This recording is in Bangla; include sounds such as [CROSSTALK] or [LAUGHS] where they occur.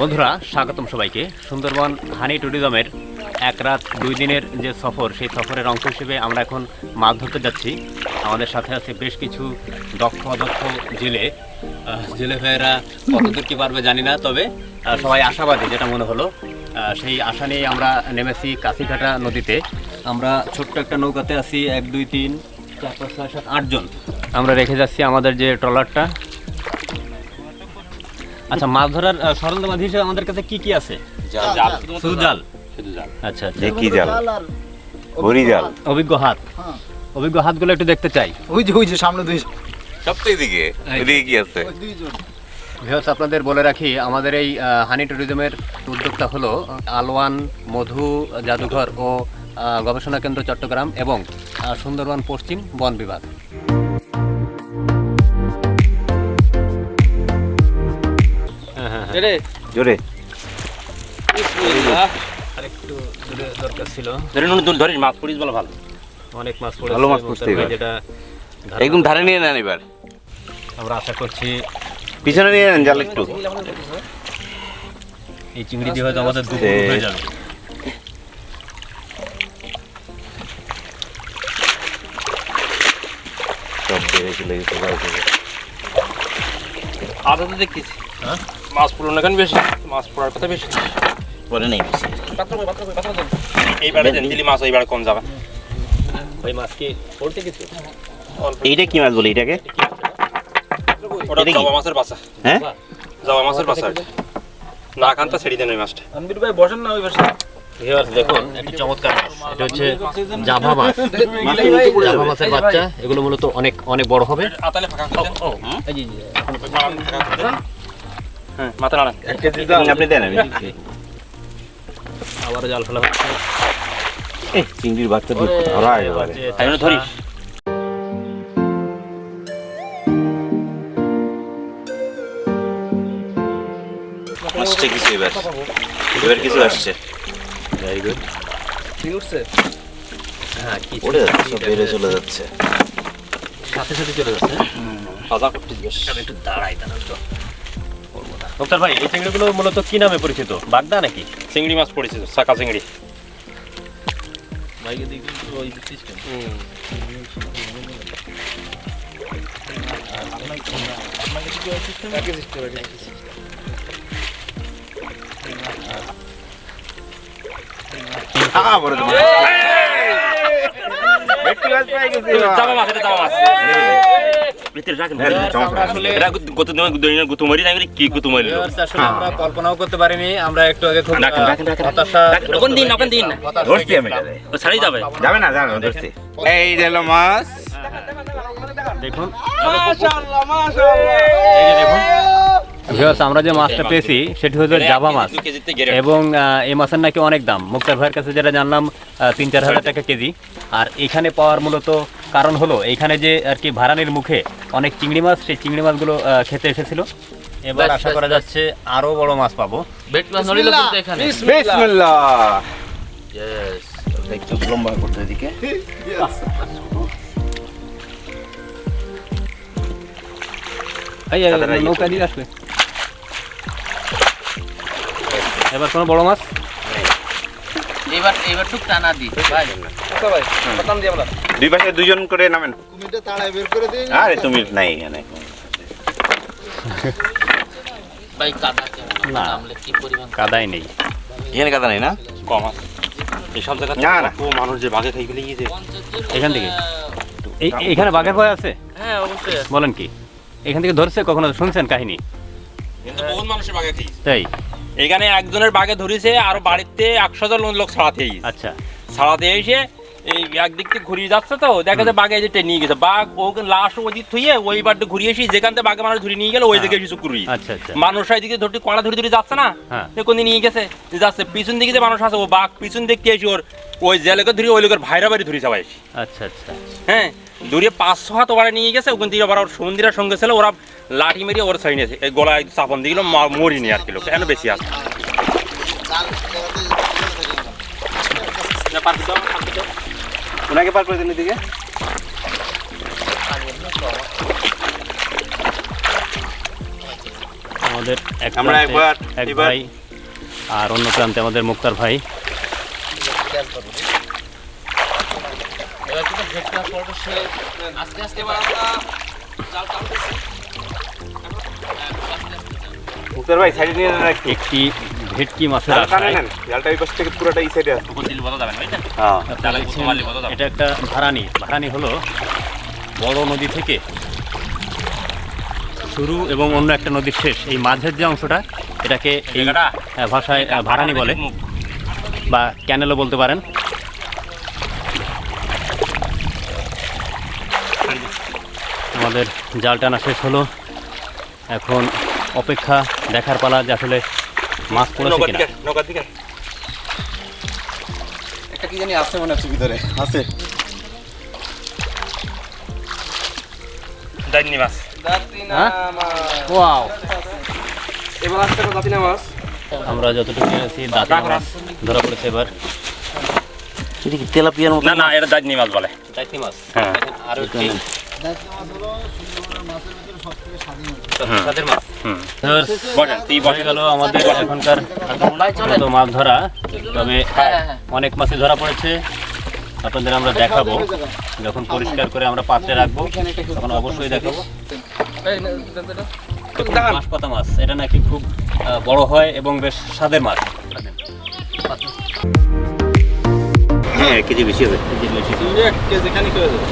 বন্ধুরা, স্বাগতম সবাইকে। সুন্দরবন হানি ট্যুরিজমের এক রাত, দুই দিনের যে সফর, সেই সফরের অংশ হিসেবে আমরা এখন মাছ ধরতে যাচ্ছি। আমাদের সাথে আছে বেশ কিছু দক্ষ, অদক্ষ জেলে। জেলে ভাইয়েরা কতদূর কি পারবে জানি না, তবে সবাই আশাবাদী, যেটা মনে হলো। সেই আশা নিয়ে আমরা নেমেছি কাশিঘাটা নদীতে। আমরা ছোট্ট একটা নৌকাতে আছি, এক, দুই, তিন, চার, পাঁচ, ছয়, সাত, আটজন। আমরা রেখে যাচ্ছি আমাদের যে ট্রলারটা। আচ্ছা মাছ ধরার সরঞ্জামাদি হিসেবে আমাদের কাছে কি কি আছে? জাল। শুধু জাল? শুধু জাল। আচ্ছা আচ্ছা। যে কি জাল? হরি জাল। অভিজ্ঞ হাত। অভিজ্ঞ হাতগুলো একটু দেখতে চাই। ওই যে ওই যে সামনে দুই সব তো এদিকে এদিকে কি আছে? ভিউয়ার্স আপনাদের বলে রাখি আমাদের এই হানি ট্যুরিজমের উদ্যোক্তা হলো আলওয়ান মধু জাদুঘর ও আহ, গবেষণা কেন্দ্র চট্টগ্রাম এবং আহ, সুন্দরবন পশ্চিম বন বিভাগ। জোরে? আরেকটু দূরে দরকার ছিল। ধরে নুন মাছ পড়িস বলে ভালো। অনেক মাছ পড়েছে ভালো মাছ পড়ছে যেটা একদম ধারে নিয়ে নেন এবার। আমরা আশা করছি পিছনে নিয়ে নেন জাল একটু। এই চিংড়ি দিয়ে হয়তো আমাদের দুপুর হয়ে যাবে। সব বেড়ে চলে গেছে আদা তো দেখতেছি হ্যাঁ? মাছ পড়ল না কেন বেশি? মাছ পড়ার কথা বেশি? পরে নেই বেশি। এইবারে দিলি মাছ এইবারে কম যাবে। ওই মাছ কি পড়তে কিছু? এইটা কি মাছ বলে এটাকে ওটা এটা মাছের বাচ্চা হ্যাঁ? জামা মাছের এটা। না খান তো ছেড়ে দেন ওই মাছটা। আনবির ভাই বসেন না ওই পাশে। ভিউয়ার্স দেখুন একটি চমৎকার মাছ। এটা হচ্ছে জাভা মাছ। [LAUGHS] জাভা মাছের বাচ্চা এগুলো মূলত অনেক অনেক বড় হবে। আতালে ফাঁকা করে দেন। ও এই যে, হ্যাঁ মাথা নাড়ান। আপনি দেন আমি। জাল ফেলা হচ্ছে। এই চিংড়ির বাচ্চা দিয়ে ধরা এবারে। আমি ধরিস। আসছে কিছু এবার। এবার কিছু আসছে। ভেরি গুড উঠছে? হ্যাঁ কি যাচ্ছে সব বেড়ে চলে যাচ্ছে। সাথে সাথে চলে যাচ্ছে। বেশ একটু দাঁড়াই দাঁড়ান তো ডক্টর ভাই এই চিংড়িগুলো মূলত কি নামে পরিচিত? বাগদা নাকি? চিংড়ি মাছ পরিচিত চাকা চিংড়ি। আমরা কল্পনাও করতে পারিনি। আমরা একটু আগে খুব রাখেন, রাখেন, রাখেন। হতাশা দিন দিন। ধরছি আমি। ছাড়াই যাবে? যাবে না যাবে ধরছি। এই হলো মাছ। দেখুন। যে আমরা যে মাছটা পেয়েছি সেটি হচ্ছে জাভা মাছ। এবং এই মাছের নাকি অনেক দাম। মুক্তার ভাইয়ের কাছে যেটা জানলাম আহ, তিন চার হাজার টাকা কেজি। আর এখানে পাওয়ার মূলত কারণ হলো এখানে যে আর কি ভাড়ানির মুখে অনেক চিংড়ি মাছ সেই চিংড়ি মাছগুলো খেতে এসেছিল। এবার আশা করা যাচ্ছে আরও বড় মাছ পাবো। একটু লম্বা করতে এদিকে। এই এই, তাড়াতাড়ি নৌকা দিয়ে আসবে। এবার কোনো বড় মাছ? এবার এবার টুক টানা দি ভাই। আমরা দুই পাশে দুজন করে নামেন। কুমিরটা তাড়ায় বের করে দিই আরে তুমি নাই এখানে। ভাই কাদা কেমন না। নামলে কি পরিমাণ কাদাই নেই। এখানে কাদা নাই না? কম আছে। এইসব জায়গা না, না। ও মানুষ যে বাঘে খাই ফেলে গিয়েছে এখান থেকে। এই এখানে বাঘের ভয় আছে? হ্যাঁ অবশ্যই বলেন কি? এখান থেকে ধরছে কখনো? শুনছেন কাহিনী? কিন্তু বহুত মানুষের বাঘে খাই তাই? এখানে একজনের বাঘে ধরেছে আর বাড়িতে একশো জন লোক ছাড়াতে আচ্ছা। ছাড়াতে এসে এই একদিক থেকে ঘুরিয়ে যাচ্ছে তো দেখা যায় বাঘে যে নিয়ে গেছে। বাঘ ওকে লাশ ওদিক থুয়ে ওই বারটা ঘুরিয়ে এসে যেখান থেকে বাঘে মানুষ ধরে নিয়ে গেল ওই দিকে এসে ঘুরিয়ে আচ্ছা আচ্ছা। মানুষ এদিকে ধরতে কড়া ধরে ধরে যাচ্ছে না কোনদিন নিয়ে গেছে যাচ্ছে। পিছন দিকে যে মানুষ আছে ও বাঘ পিছন দিকে এসে ওর ওই যে লোকের ধরে ওই লোকের ভাইরা বাড়ি ধরে সবাই। আচ্ছা আচ্ছা। হ্যাঁ দূরে পাঁচশো হাত ওরা নিয়ে গেছে ওখান থেকে আবার ওর সমুদ্রের সঙ্গে ছিল ওরা লাঠি মেরিয়ে ওর নিয়েছে। এই গলায় চাপন দিয়ে গেলো মরি নিয়ে আর কি লোক কেন বেশি আছে। ওনাকে পার করে দিন এদিকে। আমাদের এক আমরা একবার এক ভাই আর অন্য প্রান্তে আমাদের মুক্তার ভাই। এবার কিন্তু আস্তে আস্তে মুক্তার ভাই সাইডে নিয়ে নেন একটু একটি ভেটকি মাছের আশায়। নেন জালটা এই পাশ থেকে পুরোটা এই সাইডে আছে উপর দিলে বোঝা যাবে না হ্যাঁ। এটা একটা ভাড়ানি ভাড়ানি হলো বড় নদী থেকে শুরু এবং অন্য একটা নদীর শেষ। এই মাঝের যে অংশটা এটাকে এই ভাষায় ভাড়ানি বলে বা ক্যানেলও বলতে পারেন। আমাদের জাল টানা শেষ হলো। এখন অপেক্ষা দেখার পালা যে আসলে মাছ পড়েছে কিনা। একটা কি জানি আছে মনে হচ্ছে ভিতরে আছে। দাইনি মাছ। হ্যাঁ? মাছ। ওয়াও। এবার আসতে পারে মাছ। আমরা যতটুকু জেনেছি দাঁত মাছ। ধরা পড়েছে এবার। এটা কি তেলাপিয়ার মতো না না এটা মাছ বলে। মাছ? হ্যাঁ। হুম। সাদের মাছ আমাদের এখনকার মাছ ধরা। তবে হ্যাঁ হ্যাঁ হ্যাঁ। অনেক মাছই ধরা পড়েছে। আপনাদের আমরা দেখাবো। যখন পরিষ্কার করে আমরা পাত্রে রাখব তখন অবশ্যই দেখাবো। পাতা মাছ। এটা নাকি খুব বড় হয় এবং বেশ স্বাদের মাছ। হ্যাঁ কেজি বেশি হবে। যে বেশি। কেজি খানিক হয়ে যাবে।